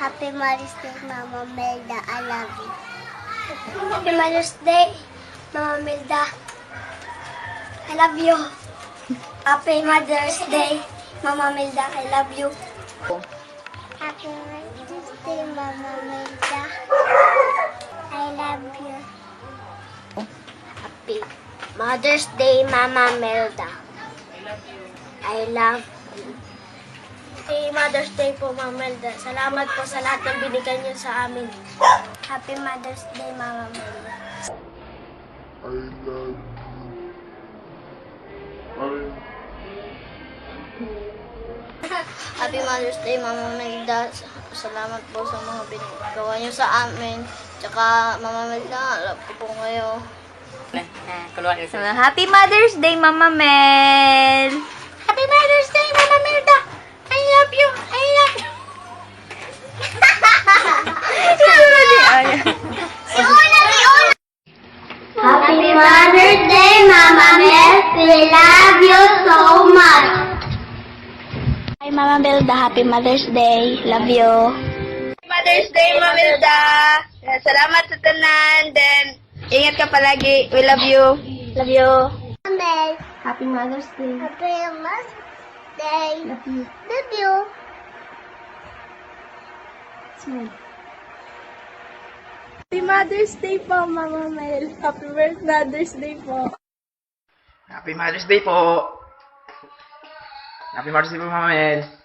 Happy Mother's Day, Mama Melda. I love you. Happy Mother's Day, Mama Melda. I love you. Happy Mother's Day, Mama Melda. I love you. Happy Mother's Day, Mama Melda. I love you. Happy Mother's Day, Mama Melda. I love you. Happy Mother's Day po, Mama Melda. Salamat po sa lahat ng binigay niyo sa amin. Happy Mother's Day, Mama Melda. I love you. I Happy Mother's Day, Mama Melda. Salamat po sa mga binagawa niyo sa amin. Tsaka, Mama Melda, love ko po kayo. Happy Mother's Day, Mama Mel! Happy Mother's Day, Mama Melda! I love you! I love you! Happy Mother's Day, Mama Mel. We love you so much. Hi, Mama Melda. Happy Mother's Day. Love you. Mother's Day, Mamelda! Salamat sa tanan. Then, ingat ka palagi. We love you. Love you. Mel. Happy Mother's Day. Happy Mother's Day. Love you. Love you. Happy Mother's Day po, Mama Mel. Happy Mother's Day po. Happy Mother's Day po. Happy Mother's Day po, Mama Mel.